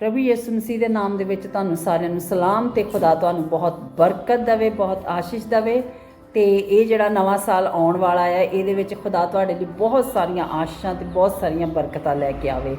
ਪ੍ਰਭੂ ਯਿਸੂ ਮਸੀਹ ਦੇ ਨਾਮ ਦੇ ਵਿੱਚ ਤੁਹਾਨੂੰ ਸਾਰਿਆਂ ਨੂੰ ਸਲਾਮ ਤੇ ਖੁਦਾ ਤੁਹਾਨੂੰ ਬਹੁਤ ਬਰਕਤ ਦੇਵੇ, ਬਹੁਤ ਆਸ਼ੀਸ਼ ਦੇਵੇ ਤੇ ਇਹ ਜਿਹੜਾ ਨਵਾਂ ਸਾਲ ਆਉਣ ਵਾਲਾ ਹੈ, ਇਹਦੇ ਵਿੱਚ ਖੁਦਾ ਤੁਹਾਡੇ ਲਈ ਬਹੁਤ ਸਾਰੀਆਂ ਆਸ਼ੀਸ਼ਾਂ ਤੇ ਬਹੁਤ ਸਾਰੀਆਂ ਬਰਕਤਾਂ ਲੈ ਕੇ ਆਵੇ।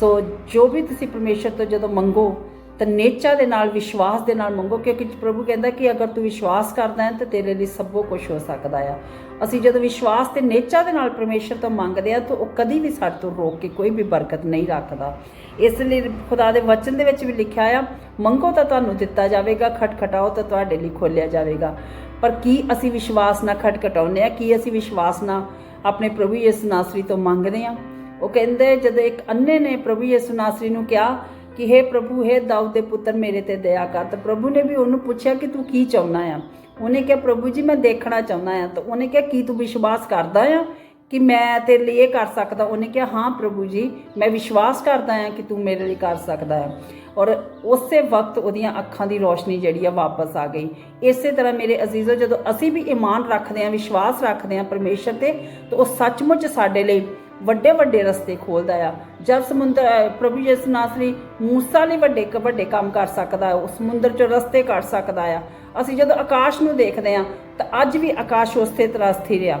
ਸੋ ਜੋ ਵੀ ਤੁਸੀਂ ਪਰਮੇਸ਼ਰ ਤੋਂ ਜਦੋਂ ਮੰਗੋ, ਤਾਂ ਨੇਚਾ ਦੇ ਨਾਲ, ਵਿਸ਼ਵਾਸ ਦੇ ਨਾਲ ਮੰਗੋ, ਕਿਉਂਕਿ ਪ੍ਰਭੂ ਕਹਿੰਦਾ ਕਿ ਅਗਰ ਤੂੰ ਵਿਸ਼ਵਾਸ ਕਰਦਾ ਹੈ, ਤਾਂ ਤੇਰੇ ਲਈ ਸਭੋ ਕੁਝ ਹੋ ਸਕਦਾ ਆ। ਅਸੀਂ ਜਦੋਂ ਵਿਸ਼ਵਾਸ ਤੇ ਨੇਚਾ ਦੇ ਨਾਲ ਪਰਮੇਸ਼ਰ ਤੋਂ ਮੰਗਦੇ ਆ ਤਾਂ ਉਹ ਕਦੀ ਵੀ ਸਾਡੇ ਤੋਂ ਰੋਕ ਕੇ ਕੋਈ ਵੀ ਬਰਕਤ ਨਹੀਂ ਰੱਖਦਾ। ਇਸ ਲਈ ਖੁਦਾ ਦੇ ਵਚਨ ਦੇ ਵਿੱਚ ਵੀ ਲਿਖਿਆ ਆ, ਮੰਗੋ ਤਾਂ ਤੁਹਾਨੂੰ ਦਿੱਤਾ ਜਾਵੇਗਾ, ਖਟਖਟਾਓ ਤਾਂ ਤੁਹਾਡੇ ਲਈ ਖੋਲਿਆ ਜਾਵੇਗਾ। ਪਰ ਕੀ ਅਸੀਂ ਵਿਸ਼ਵਾਸ ਨਾਲ ਖਟਖਟਾਉਂਦੇ ਆ ਕੀ ਅਸੀਂ ਵਿਸ਼ਵਾਸ ਨਾਲ ਆਪਣੇ ਪ੍ਰਭੂ ਯਿਸੂ ਨਾਸਰੀ ਤੋਂ ਮੰਗਦੇ ਆ ਉਹ ਕਹਿੰਦੇ, ਜਦੋਂ ਇੱਕ ਅੰਨੇ ਨੇ ਪ੍ਰਭੂ ਯਿਸੂ ਨਾਸਰੀ ਨੂੰ ਕਿਹਾ ਕਿ हे ਪ੍ਰਭੂ हे ਦਾਊਦ ਦੇ ਪੁੱਤਰ, ਮੇਰੇ ਤੇ ਦਇਆ ਕਰ। ਤਾਂ ਪ੍ਰਭੂ ਨੇ ਵੀ ਉਹਨੂੰ ਪੁੱਛਿਆ ਕਿ ਤੂੰ ਕੀ ਚਾਹੁੰਦਾ ਆ? ਉਹਨੇ ਕਿਹਾ, ਪ੍ਰਭੂ ਜੀ, ਮੈਂ ਦੇਖਣਾ ਚਾਹੁੰਦਾ ਆ ਤਾਂ ਉਹਨੇ ਕਿਹਾ, ਕੀ ਤੂੰ ਵਿਸ਼ਵਾਸ ਕਰਦਾ ਆ ਕਿ ਮੈਂ ਤੇਰੇ ਲਈ ਇਹ ਕਰ ਸਕਦਾ? ਉਹਨੇ ਕਿਹਾ, ਹਾਂ ਪ੍ਰਭੂ ਜੀ, ਮੈਂ ਵਿਸ਼ਵਾਸ ਕਰਦਾ ਹਾਂ ਕਿ ਤੂੰ ਮੇਰੇ ਲਈ ਕਰ ਸਕਦਾ ਹੈ। ਔਰ ਉਸੇ ਵਕਤ ਉਹਦੀਆਂ ਅੱਖਾਂ ਦੀ ਰੋਸ਼ਨੀ ਜਿਹੜੀ ਆ ਵਾਪਸ ਆ ਗਈ। ਇਸੇ ਤਰ੍ਹਾਂ ਮੇਰੇ ਅਜ਼ੀਜ਼ੋ, ਜਦੋਂ ਅਸੀਂ ਵੀ ਈਮਾਨ ਰੱਖਦੇ ਹਾਂ, ਵਿਸ਼ਵਾਸ ਰੱਖਦੇ ਹਾਂ ਪਰਮੇਸ਼ਰ ਤੇ, ਤਾਂ ਉਹ ਸੱਚਮੁੱਚ ਸਾਡੇ ਲਈ ਵੱਡੇ ਵੱਡੇ ਰਸਤੇ ਖੋਲਦਾ ਆ। ਜਦ ਸਮੁੰਦਰ ਪ੍ਰਭੂ ਯਿਸੂ ਨਾਸਰੀ ਮੂਸਾ ਲਈ ਵੱਡੇ ਵੱਡੇ ਕੰਮ ਕਰ ਸਕਦਾ ਹੈ ਉਹ ਸਮੁੰਦਰ ਚੋਂ ਰਸਤੇ ਕੱਢ ਸਕਦਾ ਆ। ਅਸੀਂ ਜਦੋਂ ਆਕਾਸ਼ ਨੂੰ ਦੇਖਦੇ ਹਾਂ ਤਾਂ ਅੱਜ ਵੀ ਆਕਾਸ਼ ਉਸੇ ਤਰ੍ਹਾਂ ਸਥਿਰ ਆ।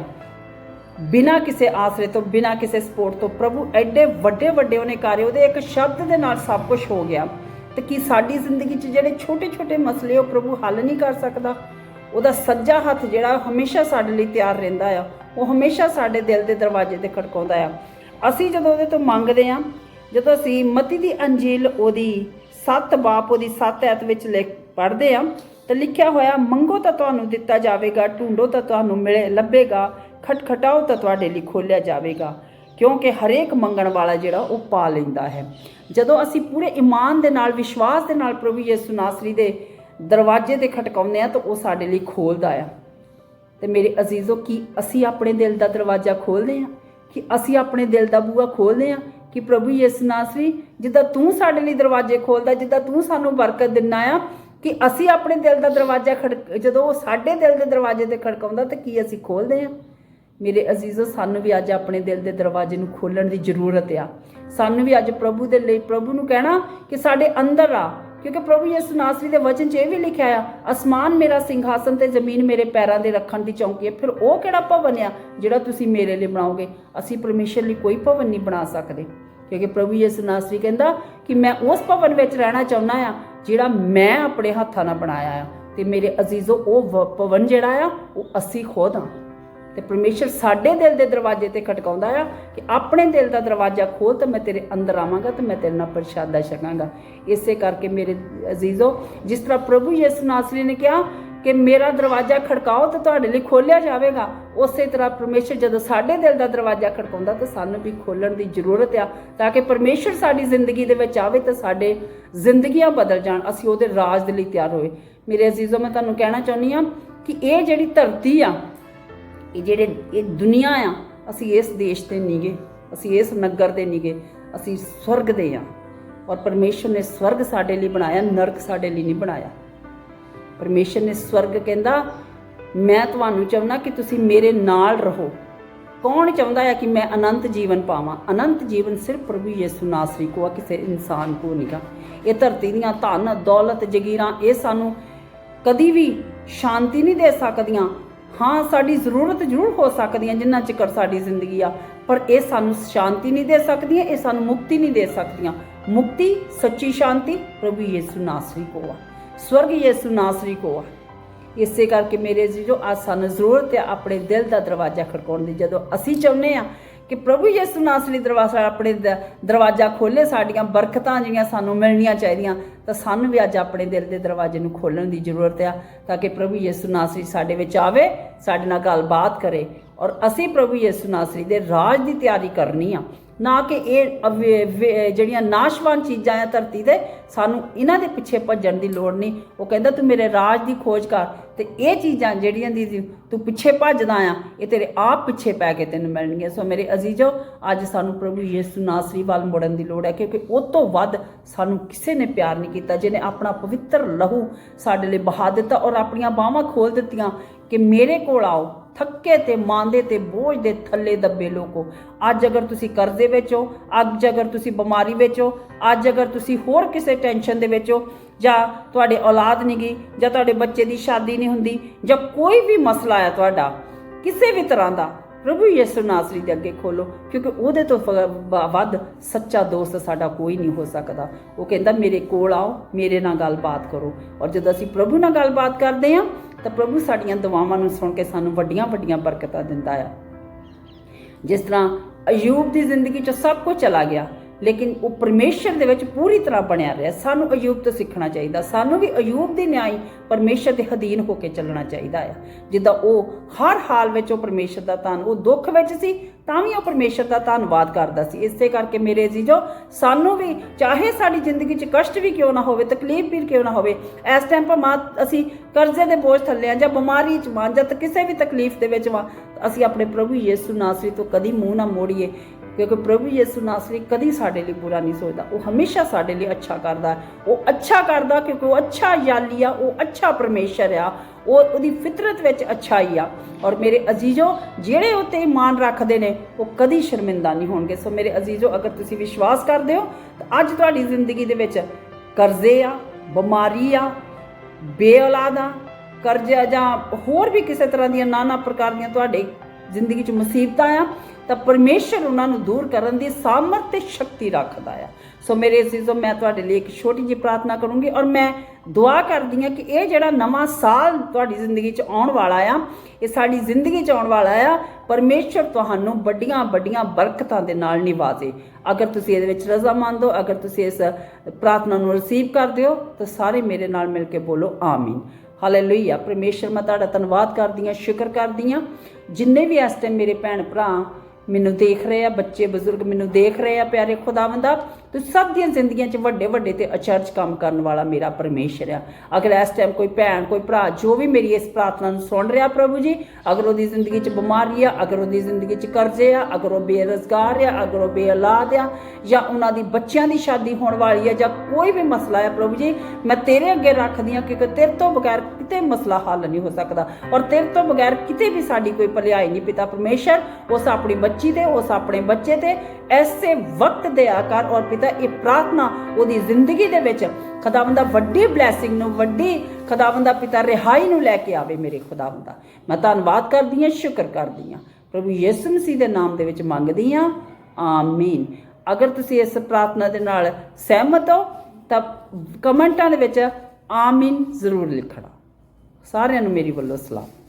ਬਿਨਾਂ ਕਿਸੇ ਆਸਰੇ ਤੋਂ, ਬਿਨਾਂ ਕਿਸੇ ਸਪੋਰਟ ਤੋਂ ਪ੍ਰਭੂ ਐਡੇ ਵੱਡੇ ਵੱਡੇ ਉਹਨੇ ਕਾਰੇ, ਉਹਦੇ ਇੱਕ ਸ਼ਬਦ ਦੇ ਨਾਲ ਸਭ ਕੁਝ ਹੋ ਗਿਆ। ਤੇ ਕੀ ਸਾਡੀ ਜ਼ਿੰਦਗੀ 'ਚ ਜਿਹੜੇ ਛੋਟੇ ਛੋਟੇ ਮਸਲੇ ਉਹ ਪ੍ਰਭੂ ਹੱਲ ਨਹੀਂ ਕਰ ਸਕਦਾ? ਉਹਦਾ ਸੱਜਾ ਹੱਥ ਜਿਹੜਾ ਹਮੇਸ਼ਾ ਸਾਡੇ ਲਈ ਤਿਆਰ ਰਹਿੰਦਾ ਆ। ਉਹ ਹਮੇਸ਼ਾ ਸਾਡੇ ਦਿਲ ਦੇ ਦਰਵਾਜ਼ੇ ਤੇ ਖੜਕਾਉਂਦਾ ਆ। ਅਸੀਂ ਜਦੋਂ ਉਹਦੇ ਤੋਂ ਮੰਗਦੇ ਆ, ਜਦੋਂ ਅਸੀਂ ਮਤੀ ਦੀ ਅੰਜੀਲ ਉਹਦੀ 7 ਬਾਪ ਉਹਦੀ 7 ਐਤ ਵਿੱਚ ਲਿਖ ਪੜ੍ਹਦੇ ਆ, ਤਾਂ ਲਿਖਿਆ ਹੋਇਆ, ਮੰਗੋ ਤਾਂ ਤੁਹਾਨੂੰ ਦਿੱਤਾ ਜਾਵੇਗਾ, ਢੂੰਡੋ ਤਾਂ ਤੁਹਾਨੂੰ ਮਿਲੇ, ਲੱਭੇਗਾ, ਖਟਖਟਾਓ ਤਾਂ ਤੁਹਾਡੇ ਲਈ ਖੋਲਿਆ ਜਾਵੇਗਾ। ਕਿਉਂਕਿ ਹਰੇਕ ਮੰਗਣ ਵਾਲਾ ਜਿਹੜਾ, ਉਹ ਪਾ ਲੈਂਦਾ ਹੈ। ਜਦੋਂ ਅਸੀਂ ਪੂਰੇ ਈਮਾਨ ਦੇ ਨਾਲ, ਵਿਸ਼ਵਾਸ ਦੇ ਨਾਲ ਪ੍ਰਭੂ ਯਿਸੂ ਨਾਸਰੀ ਦੇ ਦਰਵਾਜ਼ੇ ਤੇ ਖਟਕਾਉਂਦੇ ਆ, ਤਾਂ ਉਹ ਸਾਡੇ ਲਈ ਖੋਲਦਾ ਆ। ਤੇ ਮੇਰੇ ਅਜ਼ੀਜ਼ੋ, ਕੀ ਅਸੀਂ ਆਪਣੇ ਦਿਲ ਦਾ ਦਰਵਾਜ਼ਾ ਖੋਲਦੇ ਆ ਕਿ ਅਸੀਂ ਆਪਣੇ ਦਿਲ ਦਾ ਬੂਹਾ ਖੋਲਦੇ ਆ ਕਿ ਪ੍ਰਭੂ ਯਿਸੂ ਨਾਸਰੀ, ਜਿੱਦਾਂ ਤੂੰ ਸਾਡੇ ਲਈ ਦਰਵਾਜ਼ੇ ਖੋਲਦਾ, ਜਿੱਦਾਂ ਤੂੰ ਸਾਨੂੰ ਬਰਕਤ ਦਿੰਨਾ ਆ, ਕਿ ਅਸੀਂ ਆਪਣੇ ਦਿਲ ਦਾ ਦਰਵਾਜ਼ਾ ਖੜਕ, ਜਦੋਂ ਉਹ ਸਾਡੇ ਦਿਲ ਦੇ ਦਰਵਾਜ਼ੇ ਤੇ ਖੜਕਾਉਂਦਾ, ਤਾਂ ਕੀ ਅਸੀਂ ਖੋਲਦੇ ਆ ਮੇਰੇ ਅਜ਼ੀਜ਼ੋ, ਸਾਨੂੰ ਵੀ ਅੱਜ ਆਪਣੇ ਦਿਲ ਦੇ ਦਰਵਾਜ਼ੇ ਨੂੰ ਖੋਲਣ ਦੀ ਜ਼ਰੂਰਤ ਆ। ਸਾਨੂੰ ਵੀ ਅੱਜ ਪ੍ਰਭੂ ਦੇ ਲਈ, ਪ੍ਰਭੂ ਨੂੰ ਕਹਿਣਾ ਕਿ ਸਾਡੇ ਅੰਦਰ ਆ। ਕਿਉਂਕਿ ਪ੍ਰਭੂ ਯਿਸੂ ਨਾਸਰੀ ਦੇ ਵਚਨ 'ਚ ਇਹ ਵੀ ਲਿਖਿਆ ਆ, ਅਸਮਾਨ ਮੇਰਾ ਸਿੰਘਾਸਨ ਤੇ ਜ਼ਮੀਨ ਮੇਰੇ ਪੈਰਾਂ ਦੇ ਰੱਖਣ ਦੀ ਚੌਂਕੀ ਹੈ। ਫਿਰ ਉਹ ਕਿਹੜਾ ਭਵਨ ਆ ਜਿਹੜਾ ਤੁਸੀਂ ਮੇਰੇ ਲਈ ਬਣਾਓਗੇ? ਅਸੀਂ ਪਰਮੇਸ਼ਰ ਲਈ ਕੋਈ ਭਵਨ ਨਹੀਂ ਬਣਾ ਸਕਦੇ। ਕਿਉਂਕਿ ਪ੍ਰਭੂ ਯਿਸੂ ਨਾਸਰੀ ਕਹਿੰਦਾ ਕਿ ਮੈਂ ਉਸ ਭਵਨ ਵਿੱਚ ਰਹਿਣਾ ਚਾਹੁੰਦਾ ਆ ਜਿਹੜਾ ਮੈਂ ਆਪਣੇ ਹੱਥਾਂ ਨਾਲ ਬਣਾਇਆ ਆ। ਤੇ ਮੇਰੇ ਅਜ਼ੀਜ਼ੋ, ਉਹ ਵ- ਭਵਨ ਜਿਹੜਾ ਆ, ਉਹ ਅਸੀਂ ਖੁਦ ਆ। ਤੇ ਪਰਮੇਸ਼ਰ ਸਾਡੇ ਦਿਲ ਦੇ ਦਰਵਾਜ਼ੇ ਤੇ ਖਟਕਾਉਂਦਾ ਆ ਕਿ ਆਪਣੇ ਦਿਲ ਦਾ ਦਰਵਾਜ਼ਾ ਖੋਲ ਤਾਂ ਮੈਂ ਤੇਰੇ ਅੰਦਰ ਆਵਾਂਗਾ ਤੇ ਮੈਂ ਤੇਰੇ ਨਾਲ ਪ੍ਰਸ਼ਾਦਾ ਛਕਾਂਗਾ। ਇਸੇ ਕਰਕੇ ਮੇਰੇ ਅਜ਼ੀਜ਼ੋ, ਜਿਸ ਤਰ੍ਹਾਂ ਪ੍ਰਭੂ ਯਿਸੂ ਨਾਸਰੀ ਨੇ ਕਿਹਾ ਕਿ ਮੇਰਾ ਦਰਵਾਜ਼ਾ ਖੜਕਾਓ ਤਾਂ ਤੁਹਾਡੇ ਲਈ ਖੋਲਿਆ ਜਾਵੇਗਾ, ਉਸੇ ਤਰ੍ਹਾਂ ਪਰਮੇਸ਼ਰ ਜਦੋਂ ਸਾਡੇ ਦਿਲ ਦਾ ਦਰਵਾਜ਼ਾ ਖੜਕਾਉਂਦਾ ਤਾਂ ਸਾਨੂੰ ਵੀ ਖੋਲਣ ਦੀ ਜ਼ਰੂਰਤ ਆ, ਤਾਂ ਕਿ ਪਰਮੇਸ਼ਰ ਸਾਡੀ ਜ਼ਿੰਦਗੀ ਦੇ ਵਿੱਚ ਆਵੇ ਤਾਂ ਸਾਡੇ ਜ਼ਿੰਦਗੀਆਂ ਬਦਲ ਜਾਣ, ਅਸੀਂ ਉਹਦੇ ਰਾਜ ਦੇ ਲਈ ਤਿਆਰ ਹੋਏ। ਮੇਰੇ ਅਜ਼ੀਜ਼ੋ, ਮੈਂ ਤੁਹਾਨੂੰ ਕਹਿਣਾ ਚਾਹੁੰਦੀ ਆ ਕਿ ਇਹ ਜਿਹੜੀ ਧਰਤੀ ਆ ਇਹ ਜਿਹੜੇ ਇਹ ਦੁਨੀਆ ਆ, ਅਸੀਂ ਇਸ ਦੇਸ਼ ਤੇ ਨਹੀਂਗੇ ਅਸੀਂ ਇਸ ਨਗਰ ਦੇ ਨਹੀਂਗੇ ਅਸੀਂ ਸਵਰਗ ਦੇ ਆ। ਔਰ ਪਰਮੇਸ਼ਰ ਨੇ ਸਵਰਗ ਸਾਡੇ ਲਈ ਬਣਾਇਆ, ਨਰਕ ਸਾਡੇ ਲਈ ਨਹੀਂ ਬਣਾਇਆ। ਪਰਮੇਸ਼ਰ ਨੇ ਸਵਰਗ ਕਹਿੰਦਾ, ਮੈਂ ਤੁਹਾਨੂੰ ਚਾਹੁੰਦਾ ਕਿ ਤੁਸੀਂ ਮੇਰੇ ਨਾਲ ਰਹੋ। ਕੌਣ ਚਾਹੁੰਦਾ ਹੈ ਕਿ ਮੈਂ ਅਨੰਤ ਜੀਵਨ ਪਾਵਾਂ? ਅਨੰਤ ਜੀਵਨ ਸਿਰਫ ਪ੍ਰਭੂ ਯਿਸੂ ਨਾਸਰੀ ਕੋ ਆ, ਕਿਸੇ ਇਨਸਾਨ ਕੋ ਨਹੀਂਗਾ ਇਹ ਧਰਤੀ ਦੀਆਂ ਧਨ, ਦੌਲਤ, ਜਗੀਰਾਂ, ਇਹ ਸਾਨੂੰ ਕਦੀ ਵੀ ਸ਼ਾਂਤੀ ਨਹੀਂ ਦੇ ਸਕਦੀਆਂ। ਹਾਂ, ਸਾਡੀ ਜ਼ਰੂਰਤ ਜ਼ਰੂਰ ਹੋ ਸਕਦੀ ਸਕਦੀਆਂ ਜਿੰਨਾ ਚਿਰ ਸਾਡੀ ਜ਼ਿੰਦਗੀ ਆ, ਪਰ ਇਹ ਸਾਨੂੰ ਸ਼ਾਂਤੀ ਨਹੀਂ ਦੇ ਸਕਦੀਆਂ, ਇਹ ਸਾਨੂੰ ਮੁਕਤੀ ਨਹੀਂ ਦੇ ਸਕਦੀਆਂ। ਮੁਕਤੀ, ਸੱਚੀ ਸ਼ਾਂਤੀ, ਪ੍ਰਭੂ ਯਿਸੂ ਨਾਸਰੀ ਕੋ ਆ। ਸਵਰਗ ਯਿਸੂ ਨਾਸਰੀ ਕੋ ਆ। ਇਸੇ ਕਰਕੇ ਮੇਰੇ ਜੀਜੋ ਅੱਜ ਸਾਨੂੰ ਜ਼ਰੂਰਤ ਹੈ ਆਪਣੇ ਦਿਲ ਦਾ ਦਰਵਾਜ਼ਾ ਖੜਕਾਉਣ ਦੀ। ਜਦੋਂ ਅਸੀਂ ਚਾਹੁੰਦੇ ਆ ਕਿ ਪ੍ਰਭੂ ਯਿਸੂ ਨਾਸਰੀ ਦਰਵਾਜ਼ਾ ਆਪਣੇ ਦਰਵਾਜ਼ਾ ਖੋਲੇ ਸਾਡੀਆਂ ਬਰਕਤਾਂ ਜਿਹੜੀਆਂ ਸਾਨੂੰ ਮਿਲਣੀਆਂ ਚਾਹੀਦੀਆਂ, ਤਾਂ ਸਾਨੂੰ ਵੀ ਅੱਜ ਆਪਣੇ ਦਿਲ ਦੇ ਦਰਵਾਜ਼ੇ ਨੂੰ ਖੋਲਣ ਦੀ ਜ਼ਰੂਰਤ ਆ, ਤਾਂ ਕਿ ਪ੍ਰਭੂ ਯਿਸੂ ਨਾਸਰੀ ਸਾਡੇ ਵਿੱਚ ਆਵੇ, ਸਾਡੇ ਨਾਲ ਗੱਲਬਾਤ ਕਰੇ। ਔਰ ਅਸੀਂ ਪ੍ਰਭੂ ਯਿਸੂ ਨਾਸਰੀ ਦੇ ਰਾਜ ਦੀ ਤਿਆਰੀ ਕਰਨੀ ਆ। ਨਾ ਕਿ ਇਹ ਜਿਹੜੀਆਂ ਨਾਸ਼ਵਾਨ ਚੀਜ਼ਾਂ ਆ ਧਰਤੀ 'ਤੇ, ਸਾਨੂੰ ਇਹਨਾਂ ਦੇ ਪਿੱਛੇ ਭੱਜਣ ਦੀ ਲੋੜ ਨਹੀਂ। ਉਹ ਕਹਿੰਦਾ, ਤੂੰ ਮੇਰੇ ਰਾਜ ਦੀ ਖੋਜ ਕਰ ਤੇ ਇਹ ਚੀਜ਼ਾਂ ਜਿਹੜੀਆਂ ਦੀ ਤੂੰ ਪਿੱਛੇ ਭੱਜਦਾ ਆ, ਇਹ ਤੇਰੇ ਆਪ ਪਿੱਛੇ ਪੈ ਕੇ ਤੈਨੂੰ ਮਿਲਣਗੀਆਂ। ਸੋ ਮੇਰੇ ਅਜ਼ੀਜ਼ੋ, ਅੱਜ ਸਾਨੂੰ ਪ੍ਰਭੂ ਯਿਸੂ ਨਾਸਰੀ ਵੱਲ ਮੁੜਨ ਦੀ ਲੋੜ ਹੈ, ਕਿਉਂਕਿ ਉਹ ਤੋਂ ਵੱਧ ਸਾਨੂੰ ਕਿਸੇ ਨੇ ਪਿਆਰ ਨਹੀਂ ਕੀਤਾ, ਜਿਹਨੇ ਆਪਣਾ ਪਵਿੱਤਰ ਲਹੂ ਸਾਡੇ ਲਈ ਬਹਾ ਦਿੱਤਾ ਔਰ ਆਪਣੀਆਂ ਬਾਹਾਂ ਖੋਲ ਦਿੱਤੀਆਂ ਕਿ ਮੇਰੇ ਕੋਲ ਆਓ ਥੱਕੇ ਤੇ ਮਾਂਦੇ ਤੇ ਬੋਝ ਦੇ ਥੱਲੇ ਦੱਬੇ ਲੋਕੋ। ਅੱਜ ਅਗਰ ਤੁਸੀਂ ਕਰਜ਼ੇ ਵਿੱਚ ਹੋ, ਅੱਜ ਅਗਰ ਤੁਸੀਂ ਬਿਮਾਰੀ ਵਿੱਚ ਹੋ, ਅੱਜ ਅਗਰ ਤੁਸੀਂ ਹੋਰ ਕਿਸੇ ਟੈਨਸ਼ਨ ਦੇ ਵਿੱਚ ਹੋ, ਜਾਂ ਤੁਹਾਡੇ ਔਲਾਦ ਨਹੀਂ ਗਈ, ਜਾਂ ਤੁਹਾਡੇ ਬੱਚੇ ਦੀ ਸ਼ਾਦੀ ਨਹੀਂ ਹੁੰਦੀ, ਜਾਂ ਕੋਈ ਵੀ ਮਸਲਾ ਆ ਤੁਹਾਡਾ, ਕਿਸੇ ਵੀ ਤਰ੍ਹਾਂ ਦਾ, ਪ੍ਰਭੂ ਯਿਸੂ ਨਾਸਰੀ ਦੇ ਅੱਗੇ ਖੋਲੋ, ਕਿਉਂਕਿ ਉਹਦੇ ਤੋਂ ਵੱਧ ਸੱਚਾ ਦੋਸਤ ਸਾਡਾ ਕੋਈ ਨਹੀਂ ਹੋ ਸਕਦਾ। ਉਹ ਕਹਿੰਦਾ, ਮੇਰੇ ਕੋਲ ਆਓ, ਮੇਰੇ ਨਾਲ ਗੱਲਬਾਤ ਕਰੋ। ਔਰ ਜਦੋਂ ਅਸੀਂ ਪ੍ਰਭੂ ਨਾਲ ਗੱਲਬਾਤ ਕਰਦੇ ਹਾਂ ਤਾਂ ਪ੍ਰਭੂ ਸਾਡੀਆਂ ਦੁਆਵਾਂ ਨੂੰ ਸੁਣ ਕੇ ਸਾਨੂੰ ਵੱਡੀਆਂ ਵੱਡੀਆਂ ਬਰਕਤਾਂ ਦਿੰਦਾ ਆ। ਜਿਸ ਤਰ੍ਹਾਂ ਅਯੂਬ ਦੀ ਜ਼ਿੰਦਗੀ 'ਚ ਸਭ ਕੁਝ ਚਲਾ ਗਿਆ ਲੇਕਿਨ ਉਹ ਪਰਮੇਸ਼ਰ ਦੇ ਵਿੱਚ ਪੂਰੀ ਤਰ੍ਹਾਂ ਬਣਿਆ ਰਿਹਾ। ਸਾਨੂੰ ਅਯੂਬ ਤੋਂ ਸਿੱਖਣਾ ਚਾਹੀਦਾ। ਸਾਨੂੰ ਵੀ ਅਯੂਬ ਦੀ ਨਿਆਈ ਪਰਮੇਸ਼ਰ ਦੇ ਅਧੀਨ ਹੋ ਕੇ ਚੱਲਣਾ ਚਾਹੀਦਾ ਹੈ ਜਿੱਦਾਂ ਉਹ ਹਰ ਹਾਲ ਵਿੱਚ ਉਹ ਪਰਮੇਸ਼ਰ ਦਾ ਧੰਨ, ਉਹ ਦੁੱਖ ਵਿੱਚ ਸੀ, ਤਾਂ ਵੀ ਉਹ ਪਰਮੇਸ਼ਰ ਦਾ ਧੰਨਵਾਦ ਕਰਦਾ ਸੀ। ਇਸੇ ਕਰਕੇ ਮੇਰੇ ਜੀਜੋ, ਸਾਨੂੰ ਵੀ ਚਾਹੇ ਸਾਡੀ ਜ਼ਿੰਦਗੀ 'ਚ ਕਸ਼ਟ ਵੀ ਕਿਉਂ ਨਾ ਹੋਵੇ, ਤਕਲੀਫ ਵੀ ਕਿਉਂ ਨਾ ਹੋਵੇ, ਇਸ ਟਾਈਮ ਪਰ ਅਸੀਂ ਕਰਜ਼ੇ ਦੇ ਬੋਝ ਥੱਲੇ ਆ ਜਾਂ ਬਿਮਾਰੀ 'ਚ ਵਾਂ ਜਾਂ ਕਿਸੇ ਵੀ ਤਕਲੀਫ ਦੇ ਵਿੱਚ ਵਾਂ ਅਸੀਂ ਆਪਣੇ ਪ੍ਰਭੂ ਯਿਸੂ ਨਾਸਰੀ ਤੋਂ ਕਦੀ ਮੂੰਹ ਨਾ ਮੋੜੀਏ। ਕਿਉਂਕਿ ਪ੍ਰਭੂ ਯਿਸੂ ਨਾਸਰੀ ਕਦੀ ਸਾਡੇ ਲਈ ਬੁਰਾ ਨਹੀਂ ਸੋਚਦਾ। ਉਹ ਹਮੇਸ਼ਾ ਸਾਡੇ ਲਈ ਅੱਛਾ ਕਰਦਾ ਉਹ ਅੱਛਾ ਕਰਦਾ ਕਿਉਂਕਿ ਉਹ ਅੱਛਾ ਯਾਲੀ ਆ, ਉਹ ਅੱਛਾ ਪਰਮੇਸ਼ਰ ਆ। ਉਹ ਉਹਦੀ ਫਿਤਰਤ ਵਿੱਚ ਅੱਛਾਈ ਆ। ਔਰ ਮੇਰੇ ਅਜ਼ੀਜ਼ੋ, ਜਿਹੜੇ ਉਤੇ ਇਮਾਨ ਰੱਖਦੇ ਨੇ, ਉਹ ਕਦੀ ਸ਼ਰਮਿੰਦਾ ਨਹੀਂ ਹੋਣਗੇ। ਸੋ ਮੇਰੇ ਅਜ਼ੀਜ਼ੋ, ਅਗਰ ਤੁਸੀਂ ਵਿਸ਼ਵਾਸ ਕਰਦੇ ਹੋ, ਤਾਂ ਅੱਜ ਤੁਹਾਡੀ ਜ਼ਿੰਦਗੀ ਦੇ ਵਿੱਚ ਕਰਜ਼ੇ ਆ, ਬਿਮਾਰੀ ਆ, ਬੇਔਲਾਦ ਆ, ਕਰਜ਼ਾ ਜਾਂ ਹੋਰ ਵੀ ਕਿਸੇ ਤਰ੍ਹਾਂ ਦੀਆਂ ਨਾਨਾ ਪ੍ਰਕਾਰ ਦੀਆਂ ਤੁਹਾਡੇ ਜ਼ਿੰਦਗੀ 'ਚ ਮੁਸੀਬਤਾਂ ਆ ਤਾਂ ਪਰਮੇਸ਼ਰ ਉਹਨਾਂ ਨੂੰ ਦੂਰ ਕਰਨ ਦੀ ਸਾਮਰਥ ਤੇ ਸ਼ਕਤੀ ਰੱਖਦਾ ਆ। ਸੋ ਮੇਰੇ ਅਜ਼ੀਜ਼ੋ, ਮੈਂ ਤੁਹਾਡੇ ਲਈ ਇੱਕ ਛੋਟੀ ਜਿਹੀ ਪ੍ਰਾਰਥਨਾ ਕਰੂੰਗੀ ਔਰ ਮੈਂ ਦੁਆ ਕਰਦੀ ਹਾਂ ਕਿ ਇਹ ਜਿਹੜਾ ਨਵਾਂ ਸਾਲ ਤੁਹਾਡੀ ਜ਼ਿੰਦਗੀ 'ਚ ਆਉਣ ਵਾਲਾ ਆ, ਇਹ ਸਾਡੀ ਜ਼ਿੰਦਗੀ 'ਚ ਆਉਣ ਵਾਲਾ ਆ, ਪਰਮੇਸ਼ਰ ਤੁਹਾਨੂੰ ਵੱਡੀਆਂ ਵੱਡੀਆਂ ਬਰਕਤਾਂ ਦੇ ਨਾਲ ਨਿਵਾਜ਼ੇ। ਅਗਰ ਤੁਸੀਂ ਇਹਦੇ ਵਿੱਚ ਰਜ਼ਾਮੰਦ ਹੋ, ਅਗਰ ਤੁਸੀਂ ਇਸ ਪ੍ਰਾਰਥਨਾ ਨੂੰ ਰਿਸੀਵ ਕਰਦੇ ਹੋ, ਤਾਂ ਸਾਰੇ ਮੇਰੇ ਨਾਲ ਮਿਲ ਕੇ ਬੋਲੋ, ਆਮੀਨ। ਹਾਲੇਲੂਇਆ। ਪਰਮੇਸ਼ਰ ਮੈਂ ਤੁਹਾਡਾ ਧੰਨਵਾਦ ਕਰਦੀ ਹਾਂ, ਸ਼ੁਕਰ ਕਰਦੀ ਹਾਂ। ਜਿੰਨੇ ਵੀ ਇਸ ਟਾਈਮ ਮੇਰੇ ਭੈਣ ਭਰਾ ਮੈਨੂੰ ਦੇਖ ਰਹੇ ਆ, ਬੱਚੇ, ਬਜ਼ੁਰਗ ਮੈਨੂੰ ਦੇਖ ਰਹੇ ਆ, ਪਿਆਰੇ ਖੁਦਾਵੰਦਾ ਤੂੰ ਸਭ ਦੀਆਂ ਜ਼ਿੰਦਗੀਆਂ 'ਚ ਵੱਡੇ ਵੱਡੇ ਤੇ ਅਚਰਜ ਕੰਮ ਕਰਨ ਵਾਲਾ ਮੇਰਾ ਪਰਮੇਸ਼ਰ ਆ। ਅਗਰ ਇਸ ਟਾਈਮ ਕੋਈ ਭੈਣ, ਕੋਈ ਭਰਾ ਜੋ ਵੀ ਮੇਰੀ ਇਸ ਪ੍ਰਾਰਥਨਾ ਨੂੰ ਸੁਣ ਰਿਹਾ ਪ੍ਰਭੂ ਜੀ, ਅਗਰ ਉਹਦੀ ਜ਼ਿੰਦਗੀ 'ਚ ਬਿਮਾਰੀ ਆ, ਅਗਰ ਉਹਦੀ ਜ਼ਿੰਦਗੀ 'ਚ ਕਰਜ਼ੇ ਆ, ਅਗਰ ਉਹ ਬੇਰੁਜ਼ਗਾਰ ਆ, ਅਗਰ ਉਹ ਬੇਔਲਾਦ ਆ, ਜਾਂ ਉਹਨਾਂ ਦੀ ਬੱਚਿਆਂ ਦੀ ਸ਼ਾਦੀ ਹੋਣ ਵਾਲੀ ਆ, ਜਾਂ ਕੋਈ ਵੀ ਮਸਲਾ ਆ ਪ੍ਰਭੂ ਜੀ, ਮੈਂ ਤੇਰੇ ਅੱਗੇ ਰੱਖਦੀ ਆ ਕਿਉਂਕਿ ਤੇਰੇ ਤੋਂ ਬਗੈਰ ਕਿਤੇ ਮਸਲਾ ਹੱਲ ਨਹੀਂ ਹੋ ਸਕਦਾ। ਔਰ ਤੇਰੇ ਤੋਂ ਬਗੈਰ ਕਿਤੇ ਵੀ ਸਾਡੀ ਕੋਈ ਭਲਾਈ ਨਹੀਂ ਪਿਤਾ ਪਰਮੇਸ਼ਰ, ਉਸ ਆਪਣੀ ਬੱਚੀ ਤੇ, ਉਸ ਆਪਣੇ ਬੱਚੇ ਤੇ, ਐਸੇ ਵਕਤ ਦੇ ਆਕਾਰ ਔਰ ਪਿਤਾ ਇਹ ਪ੍ਰਾਰਥਨਾ ਉਹਦੀ ਜ਼ਿੰਦਗੀ ਦੇ ਵਿੱਚ ਖੁਦਾਵੰਦਾ ਵੱਡੀ ਬਲੇਸਿੰਗ ਨੂੰ, ਵੱਡੀ ਖੁਦਾਵੰਦਾ ਪਿਤਾ ਰਿਹਾਈ ਨੂੰ ਲੈ ਕੇ ਆਵੇ ਮੇਰੇ ਖੁਦਾਵੰਦਾ ਮੈਂ ਧੰਨਵਾਦ ਕਰਦੀ ਹਾਂ, ਸ਼ੁਕਰ ਕਰਦੀ ਹਾਂ। ਪ੍ਰਭੂ ਯਿਸੂ ਮਸੀਹ ਦੇ ਨਾਮ ਦੇ ਵਿੱਚ ਮੰਗਦੀ ਹਾਂ। ਆਮੀਨ। ਅਗਰ ਤੁਸੀਂ ਇਸ ਪ੍ਰਾਰਥਨਾ ਦੇ ਨਾਲ ਸਹਿਮਤ ਹੋ, ਤਾਂ ਕਮੈਂਟਾਂ ਦੇ ਵਿੱਚ ਆਮੀਨ ਜ਼ਰੂਰ ਲਿਖਣਾ। ਸਾਰਿਆਂ ਨੂੰ ਮੇਰੀ ਵੱਲੋਂ ਸਲਾਮ।